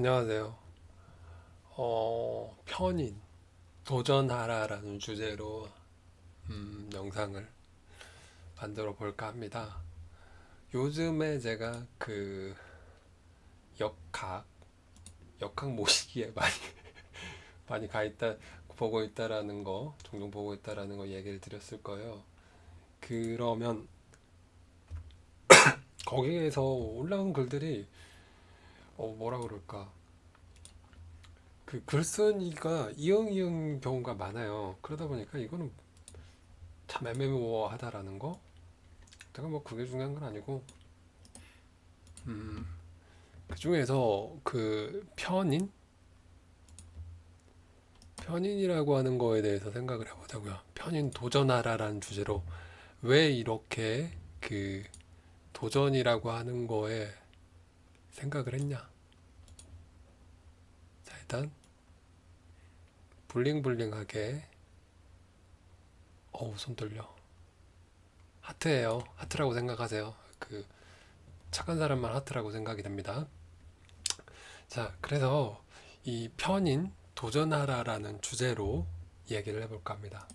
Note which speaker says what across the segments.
Speaker 1: 안녕하세요. 어, 편인, 도전하라라는 주제로 음, 영상을 만들어 볼까 합니다. 요즘에 제가 그 역학, 역학 모시기에 많이 많이 가 있다 보고 있다라는 거, 종종 보고 있다라는 거 얘기를 드렸을 거예요. 그러면 거기에서 올라온 글들이 어, 뭐라 그럴까? 그 글쓴이가 이응이응 경우가 많아요. 그러다 보니까 이거는 참 애매모호하다라는 거. 제가 뭐 그게 중요한 건 아니고, 음, 그 중에서 그 편인? 편인이라고 하는 거에 대해서 생각을 해보자고요. 편인 도전하라라는 주제로 왜 이렇게 그 도전이라고 하는 거에 생각을 했냐? 자, 일단 블링블링하게. 어우 손 떨려. 하트예요. 하트라고 생각하세요. 그 착한 사람만 하트라고 생각이 됩니다. 자 그래서 이 편인 도전하라라는 주제로 얘기를 해볼까 합니다.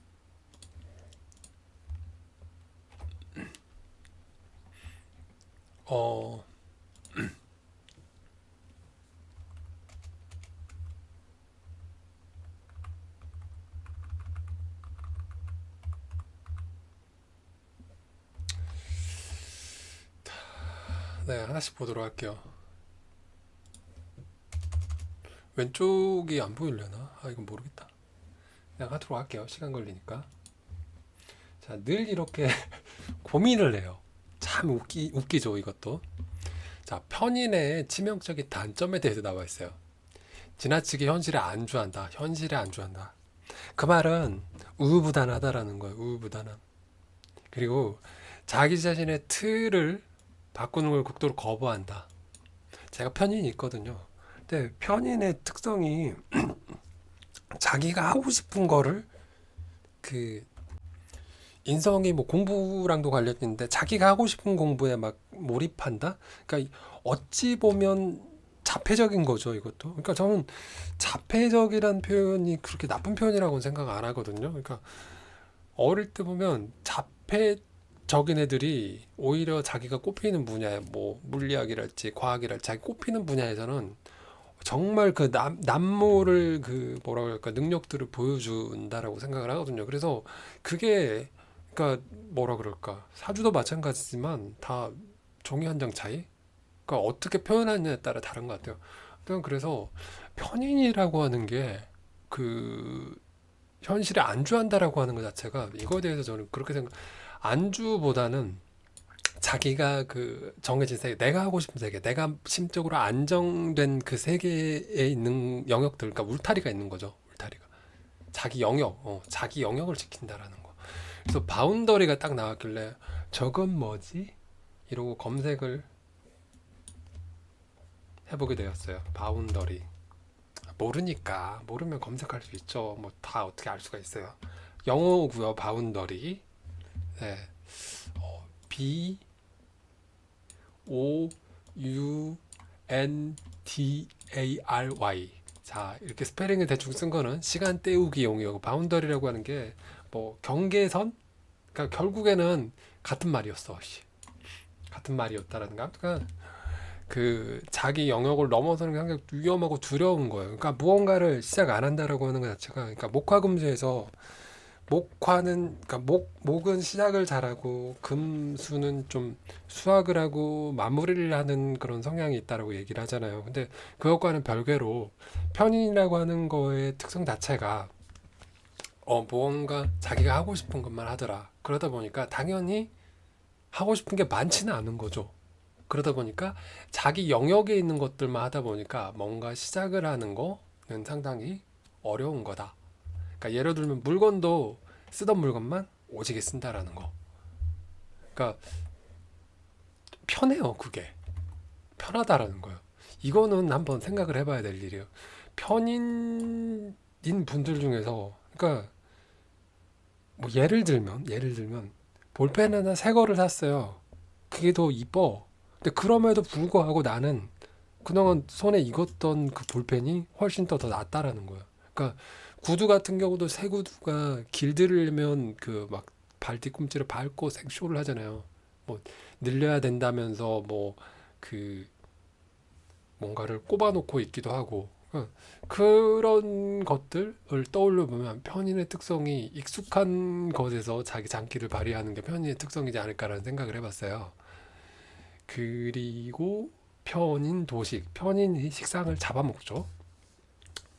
Speaker 1: 어 네, 하나씩 보도록 할게요. 왼쪽이 안 보이려나? 아, 이건 모르겠다. 그냥 하도록 할게요. 시간 걸리니까. 자, 늘 이렇게 고민을 해요. 참 웃기, 웃기죠, 이것도. 자, 편인의 치명적인 단점에 대해서 나와 있어요. 지나치게 현실에 안주한다. 현실에 안주한다. 그 말은 우유부단하다라는 거예요. 우유부단함. 그리고 자기 자신의 틀을 바꾸는 걸 극도로 거부한다. 제가 편인이 있거든요. 근데 편인의 특성이 자기가 하고 싶은 거를 그 인성이 뭐 공부랑도 관련 있는데 자기가 하고 싶은 공부에 막 몰입한다. 그러니까 어찌 보면 자폐적인 거죠, 이것도. 그러니까 저는 자폐적이란 표현이 그렇게 나쁜 표현이라고는 생각 안 하거든요. 그러니까 어릴 때 보면 자폐 적인 애들이 오히려 자기가 꼽히는 분야에 뭐 물리학이랄지 과학이랄지 자기 꼽히는 분야에서는 정말 그 남, 남모를 그 뭐라 그럴까 능력들을 보여준다라고 생각을 하거든요. 그래서 그게 그러니까 뭐라 그럴까 사주도 마찬가지지만 다 종이 한 장 차이? 그러니까 어떻게 표현하느냐에 따라 다른 것 같아요. 아무튼 그래서 편인이라고 하는 게 그 현실에 안주한다라고 하는 것 자체가 이거에 대해서 저는 그렇게 생각 안주보다는 자기가 그 정해진 세계, 내가 하고 싶은 세계, 내가 심적으로 안정된 그 세계에 있는 영역들, 그러니까 울타리가 있는 거죠. 울타리가. 자기 영역, 어, 자기 영역을 지킨다라는 거. 그래서 바운더리가 딱 나왔길래 저건 뭐지? 이러고 검색을 해보게 되었어요. 바운더리. 모르니까 모르면 검색할 수 있죠. 뭐 다 어떻게 알 수가 있어요. 영어고요. 바운더리. 네. 어, B O U N D A R Y. 자, 이렇게 스페링을 대충 쓴 거는 시간 때우기용이고 바운더리라고 하는 게 뭐 경계선? 그러니까 결국에는 같은 말이었어. 씨. 같은 말이었다라는 거. 그러니까 그 자기 영역을 넘어서는 게 위험하고 두려운 거예요. 그러니까 무언가를 시작 안 한다라고 하는 것 자체가 그러니까 목화금수에서 목화는 그러니까 목 목은 시작을 잘하고 금수는 좀 수학을 하고 마무리를 하는 그런 성향이 있다라고 얘기를 하잖아요. 근데 그것과는 별개로 편인이라고 하는 거의 특성 자체가 어 무언가 자기가 하고 싶은 것만 하더라. 그러다 보니까 당연히 하고 싶은 게 많지는 않은 거죠. 그러다 보니까 자기 영역에 있는 것들만 하다 보니까 뭔가 시작을 하는 거는 상당히 어려운 거다. 그러니까 예를 들면 물건도 쓰던 물건만 오지게 쓴다라는 거. 그러니까 편해요, 그게. 편하다라는 거예요. 이거는 한번 생각을 해봐야 될 일이에요. 편인인 분들 중에서, 그러니까 뭐 예를 들면, 예를 들면 볼펜 하나 새 거를 샀어요. 그게 더 이뻐. 근데 그럼에도 불구하고 나는 그동안 손에 익었던 그 볼펜이 훨씬 더 더 낫다라는 거예요. 그러니까 구두 같은 경우도 새 구두가 길들이려면 그 막 발 뒤꿈치를 밟고 생쇼를 하잖아요. 뭐 늘려야 된다면서 뭐 그 뭔가를 꼽아놓고 있기도 하고 그러니까 그런 것들을 떠올려 보면 편인의 특성이 익숙한 것에서 자기 장기를 발휘하는 게 편인의 특성이지 않을까라는 생각을 해봤어요. 그리고 편인 도식, 편인이 식상을 잡아먹죠.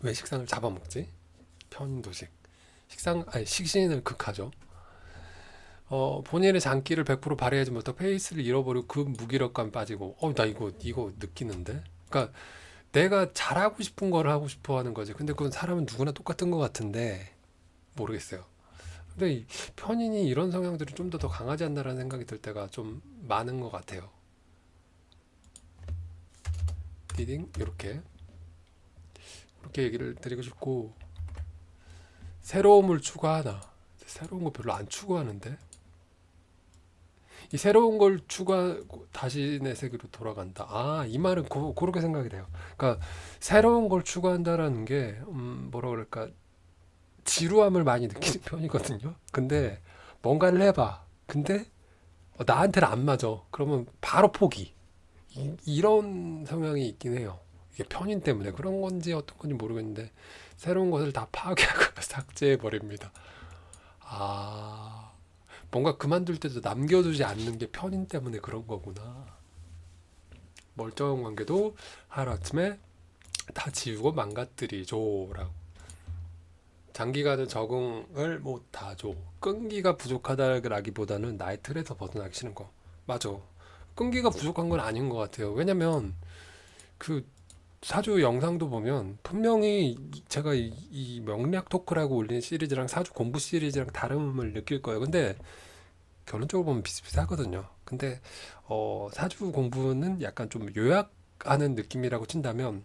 Speaker 1: 왜 식상을 잡아먹지? 편인 도식. 식상, 아니 식신을 극하죠. 어, 본인의 장기를 100% 발휘하지 못하고 페이스를 잃어버리고 그 무기력감 빠지고, 어, 나 이거, 이거 느끼는데? 그러니까 내가 잘하고 싶은 걸 하고 싶어 하는 거지. 근데 그건 사람은 누구나 똑같은 것 같은데, 모르겠어요. 근데 이 편인이 이런 성향들이 좀 더 더 강하지 않나라는 생각이 들 때가 좀 많은 것 같아요. 리딩, 이렇게. 이렇게 얘기를 드리고 싶고, 새로움을 추구하나? 새로운 거 별로 안 추구하는데? 이 새로운 걸 추구하고 다시 내 세계로 돌아간다. 아, 이 말은 고, 그렇게 생각이 돼요. 그러니까 새로운 걸 추구한다라는 게 음, 뭐라 그럴까 지루함을 많이 느끼는 편이거든요. 근데 뭔가를 해봐. 근데 어, 나한테는 안 맞아. 그러면 바로 포기. 이, 이런 성향이 있긴 해요. 이게 편인 때문에 그런 건지 어떤 건지 모르겠는데 새로운 것을 다 파괴하고 삭제해 버립니다. 아. 뭔가 그만둘 때도 남겨두지 않는 게 편인 때문에 그런 거구나. 멀쩡한 관계도 하루아침에 다 지우고 망가뜨리죠라고. 장기간은 적응을 못하죠. 끈기가 부족하다라기보다는 나의 틀에서 벗어나기 싫은 거. 맞아. 끈기가 부족한 건 아닌 것 같아요. 왜냐면 그 사주 영상도 보면 분명히 이- 제가 이, 이 명리학 토크라고 올린 시리즈랑 사주 공부 시리즈랑 다름을 느낄 거예요. 근데 결론적으로 보면 비슷비슷하거든요. 근데 어, 사주 공부는 약간 좀 요약하는 느낌이라고 친다면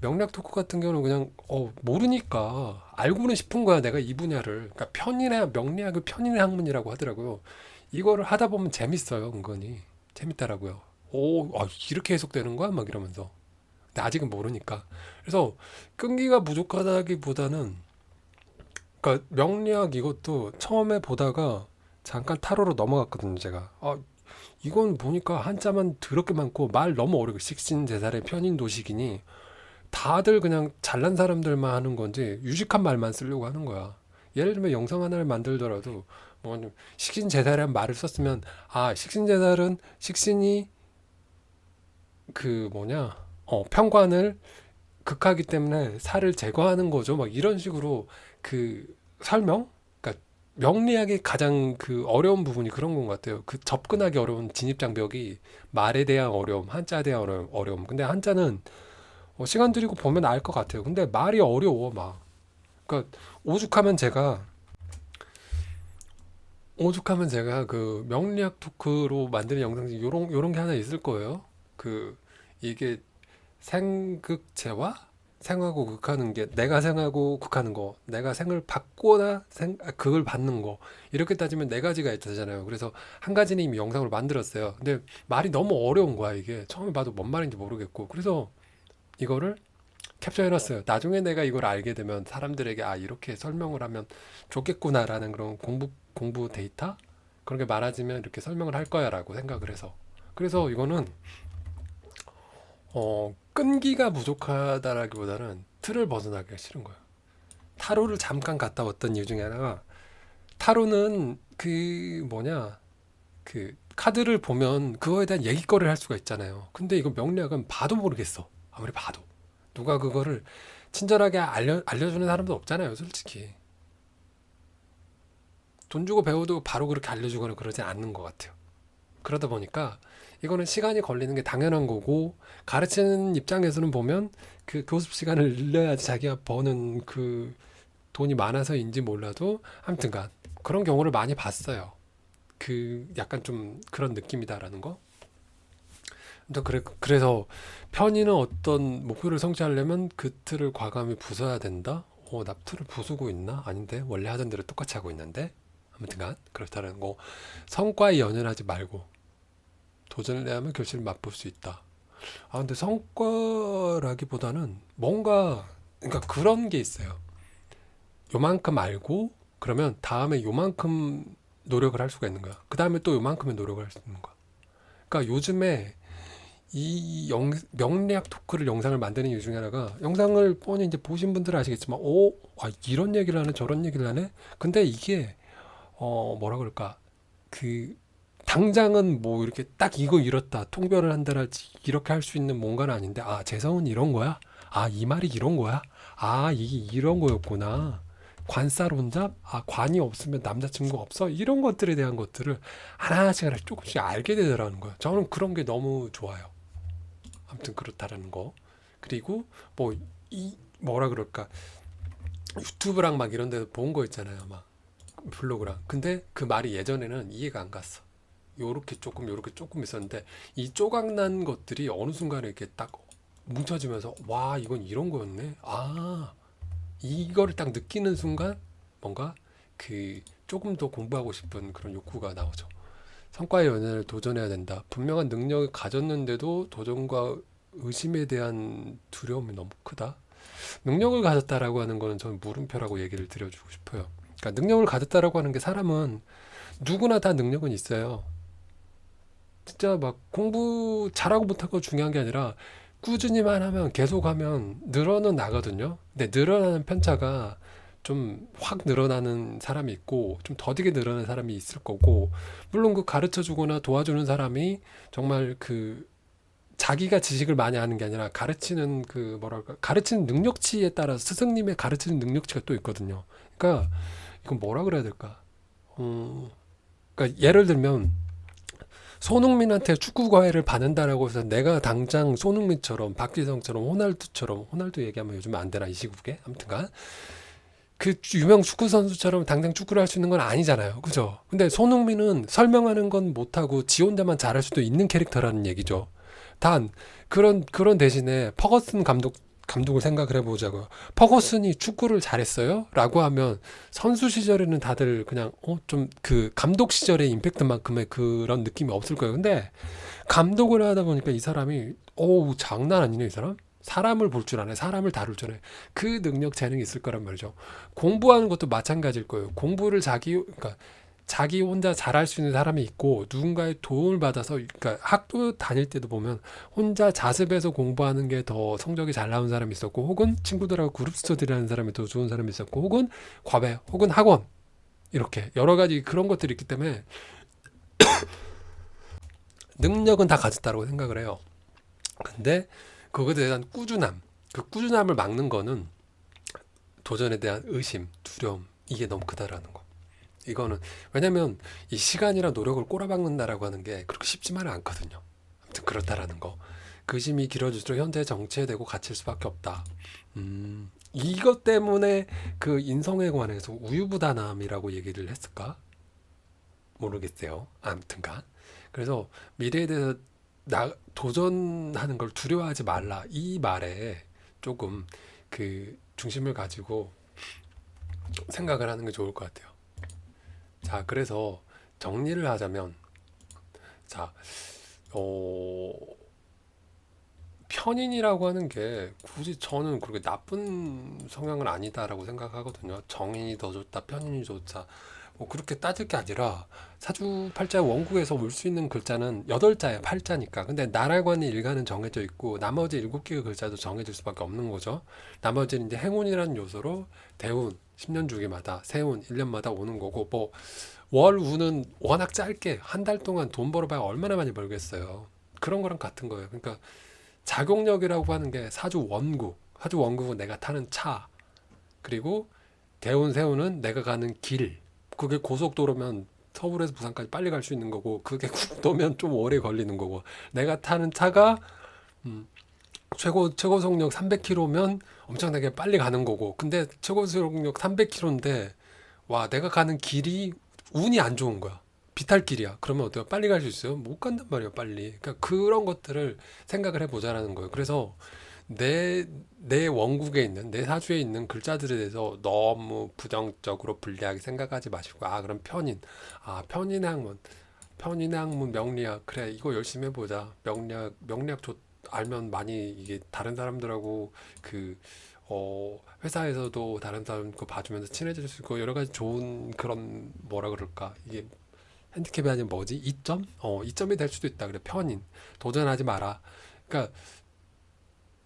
Speaker 1: 명리학 토크 같은 경우는 그냥 어, 모르니까 알고는 싶은 거야. 내가 이 분야를. 그러니까 편인의 명리학을 편인의 학문이라고 하더라고요. 이거를 하다 보면 재밌어요, 은근히. 재밌더라고요. 오, 아, 이렇게 해석되는 거야? 막 이러면서. 근데 아직은 모르니까. 그래서 끈기가 부족하다기보다는 그러니까 명리학 이것도 처음에 보다가 잠깐 타로로 넘어갔거든요, 제가. 아, 이건 보니까 한자만 더럽게 많고 말 너무 어려워. 식신 제살의 편인 도식이니 다들 그냥 잘난 사람들만 하는 건지 유식한 말만 쓰려고 하는 거야. 예를 들면 영상 하나를 만들더라도 뭐 식신 제살이라는 말을 썼으면 아, 식신 제살은 식신이 그 뭐냐 어, 편관을 극하기 때문에 살을 제거하는 거죠. 막 이런 식으로 그 설명? 그러니까 명리학의 가장 그 어려운 부분이 그런 건 것 같아요. 그 접근하기 어려운 진입 장벽이 말에 대한 어려움, 한자에 대한 어려움. 근데 한자는 어, 시간 들이고 보면 알 것 같아요. 근데 말이 어려워 막. 그러니까 오죽하면 제가 오죽하면 제가 그 명리학 토크로 만드는 영상 중에 요런 요런 게 하나 있을 거예요. 그 이게 생극체와 생하고 극하는 게 내가 생하고 극하는 거, 내가 생을 받거나 생 아, 극을 받는 거 이렇게 따지면 네 가지가 있잖아요. 그래서 한 가지는 이미 영상으로 만들었어요. 근데 말이 너무 어려운 거야 이게 처음에 봐도 뭔 말인지 모르겠고 그래서 이거를 캡처해놨어요. 나중에 내가 이걸 알게 되면 사람들에게 아 이렇게 설명을 하면 좋겠구나라는 그런 공부 공부 데이터 그런 게 많아지면 이렇게 설명을 할 거야라고 생각을 해서 그래서 이거는 어 끈기가 부족하다라기보다는 틀을 벗어나기가 싫은 거예요. 타로를 잠깐 갔다 왔던 이유 중에 하나가 타로는 그 뭐냐 그 카드를 보면 그거에 대한 얘기거리를 할 수가 있잖아요. 근데 이거 명리학은 봐도 모르겠어. 아무리 봐도 누가 그거를 친절하게 알려 알려주는 사람도 없잖아요, 솔직히. 돈 주고 배워도 바로 그렇게 알려주거나 그러지 않는 것 같아요. 그러다 보니까 이거는 시간이 걸리는 게 당연한 거고 가르치는 입장에서는 보면 그 교습 시간을 늘려야지 자기가 버는 그 돈이 많아서인지 몰라도 아무튼간 그런 경우를 많이 봤어요. 그 약간 좀 그런 느낌이다라는 거. 또 그래 그래서 편의는 어떤 목표를 성취하려면 그 틀을 과감히 부숴야 된다. 어, 나 틀을 부수고 있나? 아닌데 원래 하던 대로 똑같이 하고 있는데. 아무튼간 그렇다는 거. 성과에 연연하지 말고 도전을 해야만 결실을 맛볼 수 있다. 아 근데 성과라기보다는 뭔가 그러니까 그런 게 있어요. 요만큼 알고 그러면 다음에 요만큼 노력을 할 수가 있는 거야. 그 다음에 또 요만큼의 노력을 할 수 있는 거야. 그러니까 요즘에 이 영, 명리학 토크를 영상을 만드는 이유 중에 하나가 영상을 뻔히 이제 보신 분들은 아시겠지만 오, 아, 이런 얘기를 하네 저런 얘기를 하네 근데 이게 어 뭐라 그럴까 그 당장은 뭐 이렇게 딱 이거 이렇다 통별을 한다랄지 이렇게 할 수 있는 뭔가는 아닌데 아 재성은 이런 거야 아 이 말이 이런 거야 아 이게 이런 거였구나 관사론잡 아 관이 없으면 남자친구 없어 이런 것들에 대한 것들을 하나씩 하나씩 조금씩 알게 되더라는 거예요 저는 그런 게 너무 좋아요 아무튼 그렇다라는 거. 그리고 뭐 이 뭐라 그럴까 유튜브랑 막 이런 데서 본 거 있잖아요. 막 블로그랑. 근데 그 말이 예전에는 이해가 안 갔어. 요렇게 조금 요렇게 조금 있었는데 이 조각난 것들이 어느 순간에 이렇게 딱 뭉쳐지면서 와 이건 이런 거였네. 아 이거를 딱 느끼는 순간 뭔가 그 조금 더 공부하고 싶은 그런 욕구가 나오죠. 성과의 연애를 도전해야 된다. 분명한 능력을 가졌는데도 도전과 의심에 대한 두려움이 너무 크다. 능력을 가졌다라고 하는 거는 저는 물음표라고 얘기를 드려주고 싶어요. 그러니까 능력을 가졌다라고 하는 게 사람은 누구나 다 능력은 있어요. 진짜 막 공부 잘하고 못하고 중요한 게 아니라 꾸준히만 하면 계속 하면 늘어는 나거든요. 근데 늘어나는 편차가 좀 확 늘어나는 사람이 있고 좀 더디게 늘어나는 사람이 있을 거고 물론 그 가르쳐 주거나 도와주는 사람이 정말 그 자기가 지식을 많이 아는 게 아니라 가르치는 그 뭐랄까 가르치는 능력치에 따라 스승님의 가르치는 능력치가 또 있거든요. 그러니까 이건 뭐라 그래야 될까? 음, 그러니까 예를 들면 손흥민한테 축구 과외를 받는다라고 해서 내가 당장 손흥민처럼 박지성처럼 호날두처럼 호날두 얘기하면 요즘 안 되나 이 시국에 아무튼간 그 유명 축구 선수처럼 당장 축구를 할 수 있는 건 아니잖아요. 그죠? 근데 손흥민은 설명하는 건 못하고 지 혼자만 잘할 수도 있는 캐릭터라는 얘기죠. 단 그런 그런 대신에 퍼거슨 감독 감독을 생각을 해보자고요. 퍼거슨이 축구를 잘했어요? 라고 하면 선수 시절에는 다들 그냥 어 좀 그 감독 시절의 임팩트만큼의 그런 느낌이 없을 거예요. 근데 감독을 하다 보니까 이 사람이 어우 장난 아니네 이 사람. 사람을 볼 줄 아네. 사람을 다룰 줄 아네. 그 능력 재능이 있을 거란 말이죠. 공부하는 것도 마찬가지일 거예요. 공부를 자기 그러니까 자기 혼자 잘할 수 있는 사람이 있고 누군가의 도움을 받아서 그러니까 학교 다닐 때도 보면 혼자 자습해서 공부하는 게 더 성적이 잘 나온 사람이 있었고 혹은 친구들하고 그룹 스터디라는 사람이 더 좋은 사람이 있었고 혹은 과외 혹은 학원 이렇게 여러 가지 그런 것들이 있기 때문에 능력은 다 가졌다고 생각을 해요. 근데 그거에 대한 꾸준함, 그 꾸준함을 막는 거는 도전에 대한 의심, 두려움 이게 너무 크다라는 거. 이거는 왜냐면 이 시간이랑 노력을 꼬라박는다라고 하는 게 그렇게 쉽지만은 않거든요. 아무튼 그렇다라는 거. 그 심이 길어질수록 현재 정체되고 갇힐 수밖에 없다. 음, 이것 때문에 그 인성에 관해서 우유부단함이라고 얘기를 했을까? 모르겠어요. 아무튼간. 그래서 미래에 대해서 나, 도전하는 걸 두려워하지 말라. 이 말에 조금 그 중심을 가지고 생각을 하는 게 좋을 것 같아요. 자, 그래서 정리를 하자면, 자, 어, 편인이라고 하는 게 굳이 저는 그렇게 나쁜 성향은 아니다라고 생각하거든요. 정인이 더 좋다, 편인이 좋다. 뭐 그렇게 따질 게 아니라 사주팔자 원국에서 올 수 있는 글자는 여덟 자야 팔자니까. 근데 나라관의 일가는 정해져 있고 나머지 일곱 개의 글자도 정해질 수밖에 없는 거죠. 나머지는 이제 행운이라는 요소로 대운 10년 주기마다 세운 1년마다 오는 거고 뭐 월운은 워낙 짧게 한 달 동안 돈 벌어봐야 얼마나 많이 벌겠어요. 그런 거랑 같은 거예요. 그러니까 작용력이라고 하는 게 사주 원국, 사주 원국은 내가 타는 차, 그리고 대운 세운은 내가 가는 길. 그게 고속도로면 서울에서 부산까지 빨리 갈 수 있는 거고 그게 국도면 좀 오래 걸리는 거고. 내가 타는 차가 음, 최고 최고 속력 300km면 엄청나게 빨리 가는 거고. 근데 최고 속력 300km인데 와 내가 가는 길이 운이 안 좋은 거야. 비탈길이야. 그러면 어때요? 빨리 갈 수 있어요? 못 간단 말이에요 빨리. 그러니까 그런 것들을 생각을 해보자라는 거예요. 그래서 내, 내 원국에 있는, 내 사주에 있는 글자들에 대해서 너무 부정적으로 불리하게 생각하지 마시고, 아, 그럼 편인. 아, 편인의 학문. 편인의 학문, 명리학. 그래, 이거 열심히 해보자. 명리학, 명리학 좋, 알면 많이 이게 다른 사람들하고 그 어, 회사에서도 다른 사람 거 봐주면서 친해질 수 있고 여러 가지 좋은 그런 뭐라 그럴까 이게 핸디캡이 아닌 뭐지 이점 어 이점이 될 수도 있다 그래 편인 도전하지 마라 그러니까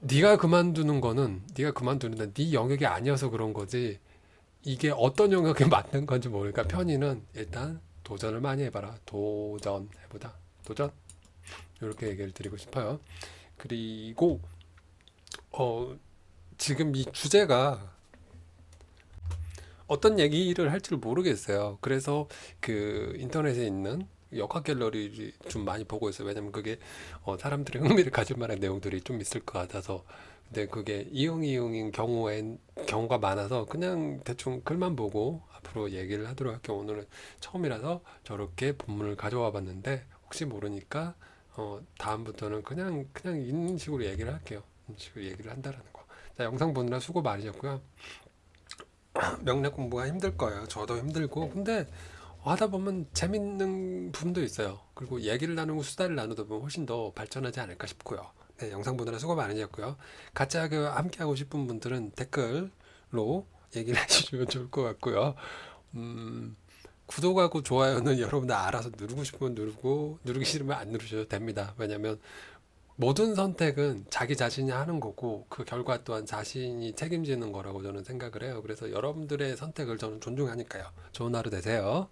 Speaker 1: 네가 그만두는 거는 네가 그만두는데 네 영역이 아니어서 그런 거지 이게 어떤 영역에 맞는 건지 모르니까 편인은 일단 도전을 많이 해봐라. 도전 해보자. 도전. 이렇게 얘기를 드리고 싶어요. 그리고 어 지금 이 주제가 어떤 얘기를 할지를 모르겠어요. 그래서 그 인터넷에 있는 역학 갤러리를 좀 많이 보고 있어요. 왜냐면 그게 어, 사람들이 흥미를 가질 만한 내용들이 좀 있을 것 같아서. 근데 그게 이용 이용인 경우엔 경우가 많아서 그냥 대충 글만 보고 앞으로 얘기를 하도록 할게요. 오늘은 처음이라서 저렇게 본문을 가져와 봤는데 혹시 모르니까 어, 다음부터는 그냥 그냥 있는 식으로 얘기를 할게요. 이런 식으로 얘기를 한다라는 거. 자, 영상 보느라 수고 많으셨고요. 명례 공부가 힘들 거예요. 저도 힘들고. 근데 하다 보면 재밌는 부분도 있어요. 그리고 얘기를 나누고 수다를 나누다 보면 훨씬 더 발전하지 않을까 싶고요. 네, 영상 보느라 수고 많으셨고요. 같이 하기- 함께 하고 싶은 분들은 댓글로 얘기를 해주시면 좋을 것 같고요. 음, 구독하고 좋아요는 여러분들 알아서 누르고 싶으면 누르고 누르기 싫으면 안 누르셔도 됩니다. 왜냐면 모든 선택은 자기 자신이 하는 거고 그 결과 또한 자신이 책임지는 거라고 저는 생각을 해요. 그래서 여러분들의 선택을 저는 존중하니까요. 좋은 하루 되세요.